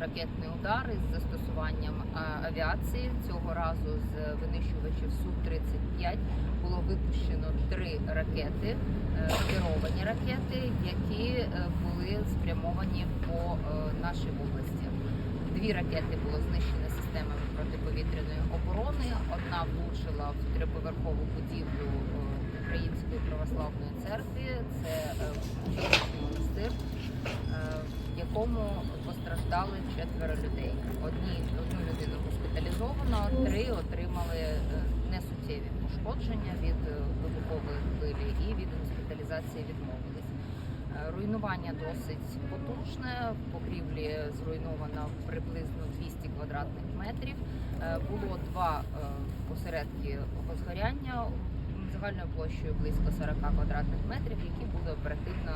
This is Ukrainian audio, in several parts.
ракетний удар із застосуванням е, авіації. Цього разу з винищувачів Су-35 було випущено три ракети, е, керовані ракети, які е, були спрямовані по нашій області. Дві ракети було знищено системами протиповітряної оборони. Одна влучила в триповерхову будівлю Української православної церкви. Це монастир, якому постраждали четверо людей. Одні одну людину госпіталізовано, три отримали е, несуттєві пошкодження від е, вибухової хвилі і від госпіталізації відмовились. Е, Руйнування досить потужне. В покрівлі зруйновано приблизно 200 квадратних метрів. Було два осередки возгоряння загальною площею близько 40 квадратних метрів, які були оперативно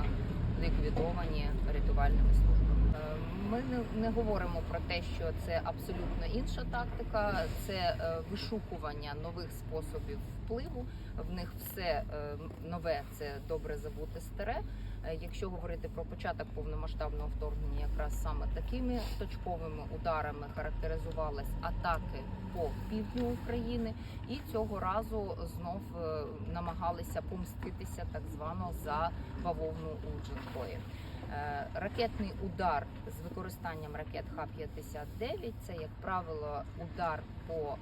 ліквідовані рятувальними службами. Е, Ми не, говоримо про те, що це абсолютно інша тактика, це е, вишукування нових способів впливу. В них все е, нове це добре забути старе. Якщо говорити про початок повномасштабного вторгнення, якраз саме такими точковими ударами характеризувались атаки по півдню України, і цього разу знов намагалися помститися так звано за бавовну у Джанкої. Е, Ракетний удар з використанням ракет Х-59 це, як правило, удар по е,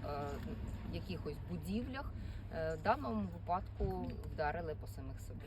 якихось будівлях. Е, В даному випадку вдарили по самих собі.